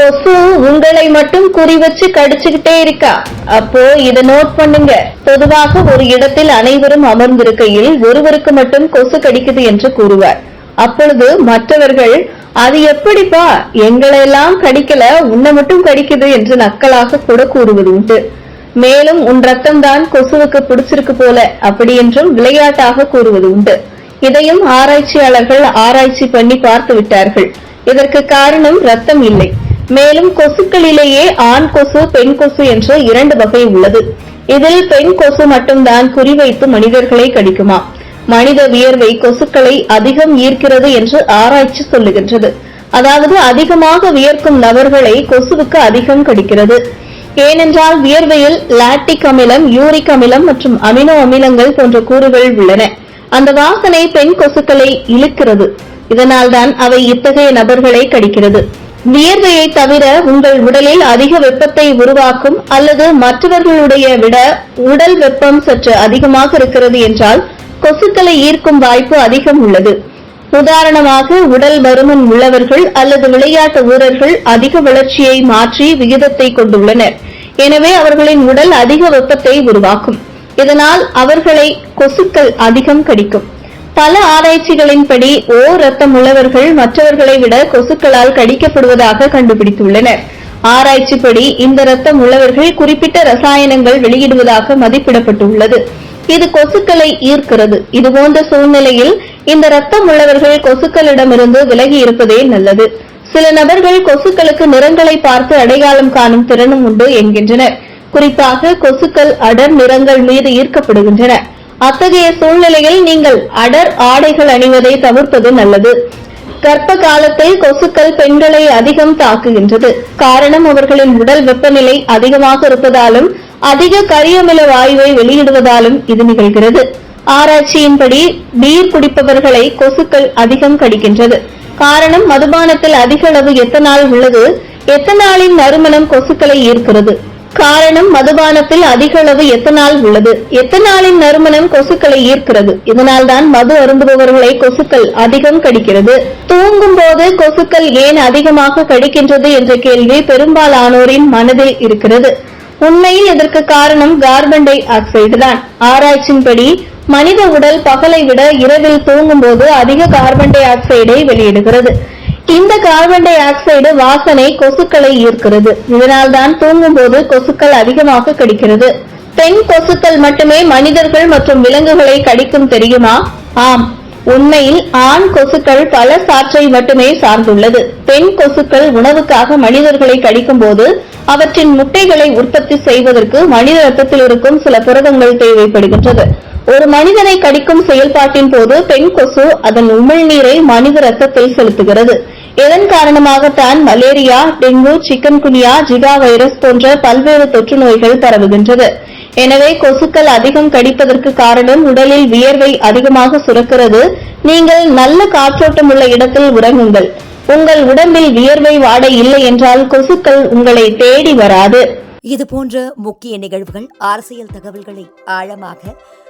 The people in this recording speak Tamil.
கொசு உங்களை மட்டும் குறி வச்சு கடிச்சுக்கிட்டே இருக்கா? அப்போ இத நோட் பண்ணுங்க. பொதுவாக ஒரு இடத்தில் அனைவரும் அமர்ந்திருக்கையில் ஒருவருக்கு மட்டும் கொசு கடிக்குது என்று கூறுவார். அப்பொழுது மற்றவர்கள் அது எப்படிப்பா? எங்களெல்லாம் கடிக்கல உன்னை மட்டும் கடிக்குது என்று நக்கலாக கூட கூறுவது உண்டு மேலும் உன் ரத்தம் தான் கொசுவுக்கு பிடிச்சிருக்கு போல அப்படி என்றும் விளையாட்டாக கூறுவது உண்டு இதையும் ஆராய்ச்சியாளர்கள் ஆராய்ச்சி பண்ணி பார்த்து விட்டார்கள். இதற்கு காரணம் ரத்தம் இல்லை. மேலும் கொசுக்களிலேயே ஆண் கொசு பெண் கொசு என்ற இரண்டு வகை உள்ளது. இதில் பெண் கொசு மட்டும்தான் குறிவைத்து மனிதர்களை கடிக்குமா? மனித வியர்வை கொசுக்களை அதிகம் ஈர்க்கிறது என்று ஆராய்ச்சி சொல்லுகின்றது. அதாவது அதிகமாக வியர்க்கும் நபர்களை கொசுவுக்கு அதிகம் கடிக்கிறது. ஏனென்றால் வியர்வையில் லாக்டிக் அமிலம் யூரிக் அமிலம் மற்றும் அமினோ அமிலங்கள் போன்ற கூறுகள் உள்ளன. அந்த வாசனை பெண் கொசுக்களை இழுக்கிறது. இதனால்தான் அவை இத்தகைய நபர்களை கடிக்கிறது. வியர்வையை தவிர உங்கள் உடலில் அதிக வெப்பத்தை உருவாக்கும் அல்லது மற்றவர்களுடைய விட உடல் வெப்பம் சற்று அதிகமாக இருக்கிறது என்றால் கொசுக்களை ஈர்க்கும் வாய்ப்பு அதிகம் உள்ளது. உதாரணமாக உடல் பருமன் உள்ளவர்கள் அல்லது விளையாட்டு வீரர்கள் அதிக வளர்ச்சியை மாற்றி விகிதத்தை கொண்டுள்ளனர். எனவே அவர்களின் உடல் அதிக வெப்பத்தை உருவாக்கும். இதனால் அவர்களை கொசுக்கள் அதிகம் கடிக்கும். பல ஆராய்ச்சிகளின்படி ஓ ரத்தம் உள்ளவர்கள் மற்றவர்களை விட கொசுக்களால் கடிக்கப்படுவதாக கண்டுபிடித்துள்ளனர். ஆராய்ச்சிப்படி இந்த ரத்தம் உள்ளவர்கள் குறிப்பிட்ட ரசாயனங்கள் வெளியிடுவதாக மதிப்பிடப்பட்டுள்ளது. இது கொசுக்களை ஈர்க்கிறது. இதுபோன்ற சூழ்நிலையில் இந்த ரத்தம் உள்ளவர்கள் கொசுக்களிடமிருந்து விலகி இருப்பதே நல்லது. சில நபர்கள் கொசுக்களுக்கு நிறங்களை பார்த்து அடையாளம் காணும் திறனும் உண்டு என்கின்றனர். குறிப்பாக கொசுக்கள் அடர் நிறங்கள் மீது ஈர்க்கப்படுகின்றன. அத்தகைய சூழ்நிலையில் நீங்கள் அடர் ஆடைகள் அணிவதை தவிர்ப்பது நல்லது. கர்ப்ப காலத்தில் கொசுக்கள் பெண்களை அதிகம் தாக்குகின்றது. காரணம் அவர்களின் உடல் வெப்பநிலை அதிகமாக இருப்பதாலும் அதிக கரியமில வாயுவை வெளியிடுவதாலும் இது நிகழ்கிறது. ஆராய்ச்சியின்படி நீர் குடிப்பவர்களை கொசுக்கள் அதிகம் கடிக்கின்றது. காரணம் மதுபானத்தில் அதிக அளவு எத்தனால் உள்ளது. எத்தனாலின் நறுமணம் கொசுக்களை ஈர்க்கிறது. காரணம் மதுபானத்தில் அதிக அளவு எத்தனால் உள்ளது. எத்தனாலின் நறுமணம் கொசுக்களை ஈர்க்கிறது. இதனால்தான் மது அருந்துபவர்களை கொசுக்கள் அதிகம் கடிக்கிறது. தூங்கும் போது கொசுக்கள் ஏன் அதிகமாக கடிக்கின்றது என்ற கேள்வி பெரும்பாலானோரின் மனதில் இருக்கிறது. உண்மையில் இதற்கு காரணம் கார்பன் டை ஆக்சைடு தான். ஆராய்ச்சியின்படி மனித உடல் பகலை விட இரவில் தூங்கும் போது அதிக கார்பன் டை ஆக்சைடை வெளியிடுகிறது. இந்த கார்பன் டை ஆக்சைடு வாசனை கொசுக்களை ஈர்க்கிறது. இதனால்தான் தூங்கும் போது கொசுக்கள் அதிகமாக கடிக்கிறது. பெண் கொசுக்கள் மட்டுமே மனிதர்கள் மற்றும் விலங்குகளை கடிக்கும் தெரியுமா? ஆம். உண்மையில் ஆண் கொசுக்கள் பல சாற்றை மட்டுமே சார்ந்துள்ளது. பெண் கொசுக்கள் உணவுக்காக மனிதர்களை கடிக்கும் போது அவற்றின் முட்டைகளை உற்பத்தி செய்வதற்கு மனித ரத்தத்தில் இருக்கும் சில புரதங்கள் தேவைப்படுகின்றது. ஒரு மனிதனை கடிக்கும் செயல்பாட்டின் போது பெண் கொசு அதன் உமிழ்நீரை மனித ரத்தத்தில் செலுத்துகிறது. இதன் காரணமாகத்தான் malaria dengue chikungunya Zika virus போன்ற பல்வேறு தொற்று நோய்கள் பரவுகின்றது. எனவே கொசுக்கள் அதிகம் கடிப்பதற்கு காரணம் உடலில் வியர்வை அதிகமாக சுரக்கிறது. நீங்கள் நல்ல காற்றோட்டம் உள்ள இடத்தில் உறங்குங்கள். உங்கள் உடம்பில் வியர்வை வாடை இல்லை என்றால் கொசுக்கள் உங்களை தேடி வராது. இது போன்ற முக்கிய நிகழ்வுகள் அரசியல் தகவல்களை ஆழமாக